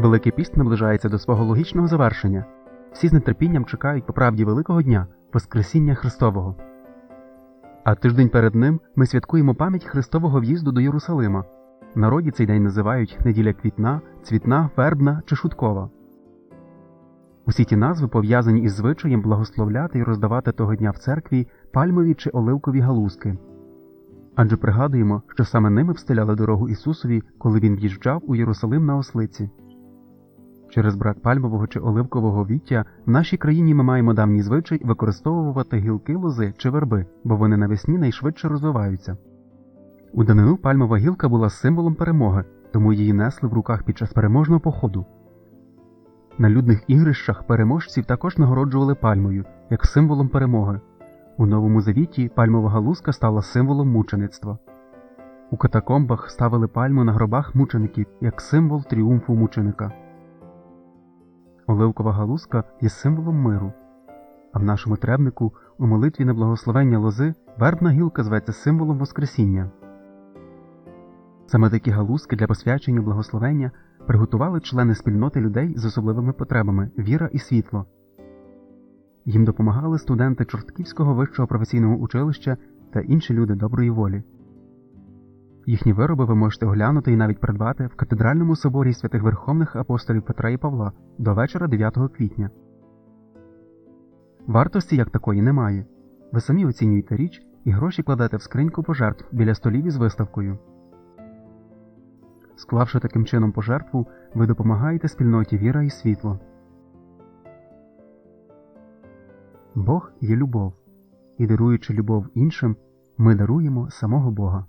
Великий піст наближається до свого логічного завершення. Всі з нетерпінням чекають по правді Великого дня Воскресіння Христового. А тиждень перед ним ми святкуємо пам'ять Христового в'їзду до Єрусалима. Народі цей день називають неділя квітна, цвітна, вербна чи шуткова. Усі ті назви пов'язані із звичаєм благословляти і роздавати того дня в церкві пальмові чи оливкові галузки. Адже пригадуємо, що саме ними встиляли дорогу Ісусові, коли він в'їжджав у Єрусалим на ослиці. Через брак пальмового чи оливкового віття в нашій країні ми маємо давній звичай використовувати гілки лози чи верби, бо вони навесні найшвидше розвиваються. У данину пальмова гілка була символом перемоги, тому її несли в руках під час переможного походу. На людних ігрищах переможців також нагороджували пальмою, як символом перемоги. У Новому Завіті пальмова галузка стала символом мучеництва. У катакомбах ставили пальму на гробах мучеників як символ тріумфу мученика. Оливкова галузка є символом миру. А в нашому требнику у молитві на благословення лози вербна гілка зветься символом Воскресіння. Саме такі галузки для посвячення благословення приготували члени спільноти людей з особливими потребами віра і світло. Їм допомагали студенти Чортківського вищого професійного училища та інші люди доброї волі. Їхні вироби ви можете оглянути і навіть придбати в катедральному соборі святих Верховних апостолів Петра і Павла до вечора 9 квітня. Вартості як такої немає. Ви самі оцінюєте річ і гроші кладете в скриньку пожертв біля столів із виставкою. Склавши таким чином пожертву, ви допомагаєте спільноті віра і світло. Бог є любов, і даруючи любов іншим, ми даруємо самого Бога.